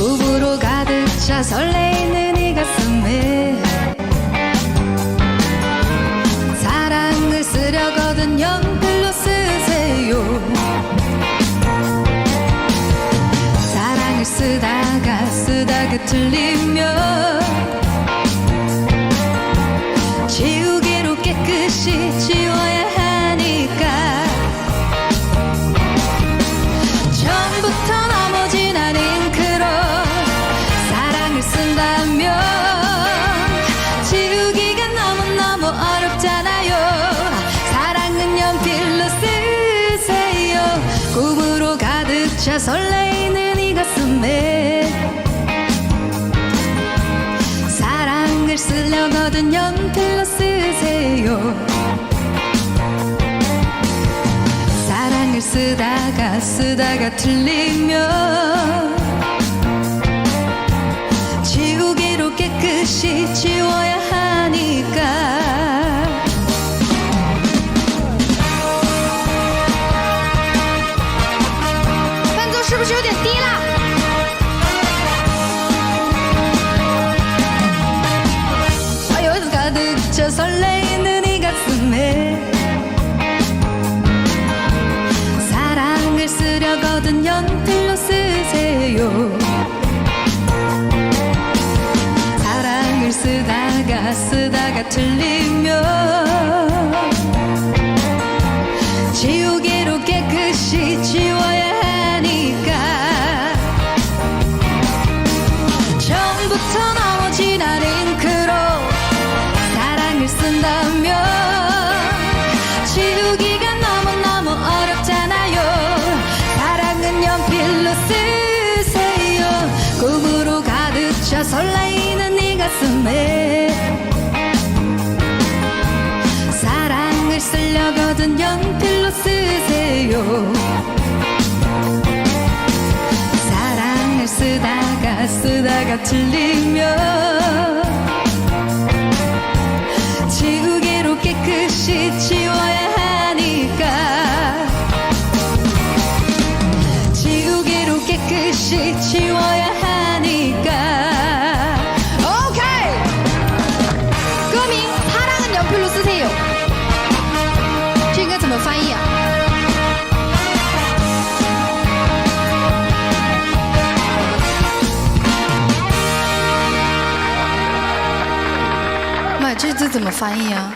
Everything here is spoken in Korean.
꿈으로 가득 차 설레이는 이 가슴에 사랑을 쓰려거든 연필로 쓰세요. 사랑을 쓰다가 쓰다가 틀리면 지우개로 깨끗이 지워야 설레이는 이 가슴에 사랑을 쓰려거든 연필로 쓰세요. 사랑을 쓰다가 쓰다가 틀리면 설레이는 이 가슴에 사랑을 쓰려거든 연필로 쓰세요. 사랑을 쓰다가 쓰다가 틀리 설레이는 이 가슴에 사랑을 쓰려거든 연필로 쓰세요. 사랑을 쓰다가 쓰다가 틀리면 지우개로 깨끗이 지워야 하니까. 지우개로 깨끗이 지워야 하니까 这字怎么翻译啊？